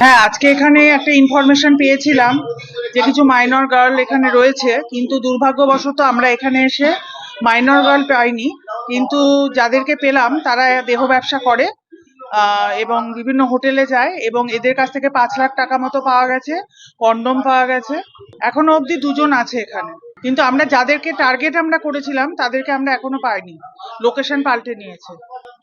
হ্যাঁ আজকে এখানে একটা ইনফরমেশন পেয়েছিলাম যে কিছু মাইনর গার্ল এখানে রয়েছে, কিন্তু দুর্ভাগ্যবশত আমরা এখানে এসে মাইনর গার্ল পাইনি। কিন্তু যাদেরকে পেলাম, তারা দেহ ব্যবসা করে এবং বিভিন্ন হোটেলে যায়, এবং এদের কাছ থেকে পাঁচ লাখ টাকা মতো পাওয়া গেছে কন্ডম পাওয়া গেছে। এখনও অবধি দুজন আছে এখানে। কিন্তু আমরা যাদেরকে টার্গেট আমরা করেছিলাম, তাদেরকে আমরা এখনও পাইনি। লোকেশন পাল্টে নিয়েছে।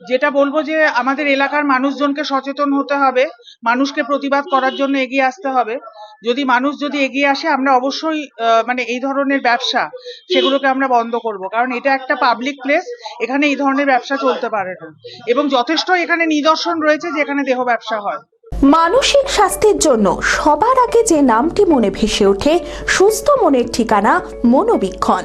যেটা বলব যে আমাদের এলাকার মানুষজনকে সচেতন হতে হবে, মানুষকে প্রতিবাদ করার জন্য এগিয়ে আসতে হবে। যদি মানুষ যদি এগিয়ে আসে, আমরা অবশ্যই মানে এই ধরনের ব্যবসা সেগুলোকে আমরা বন্ধ করব। কারণ এটা একটা পাবলিক প্লেস এখানে এই ধরনের ব্যবসা চলতে পারে না। এবং যথেষ্ট এখানে নিদর্শন রয়েছে যে এখানে দেহ ব্যবসা হয়। মানসিক স্বাস্থ্যের জন্য সবার আগে যে নামটি মনে ভেসে ওঠে, সুস্থ মনের ঠিকানা মনোবীক্ষণ।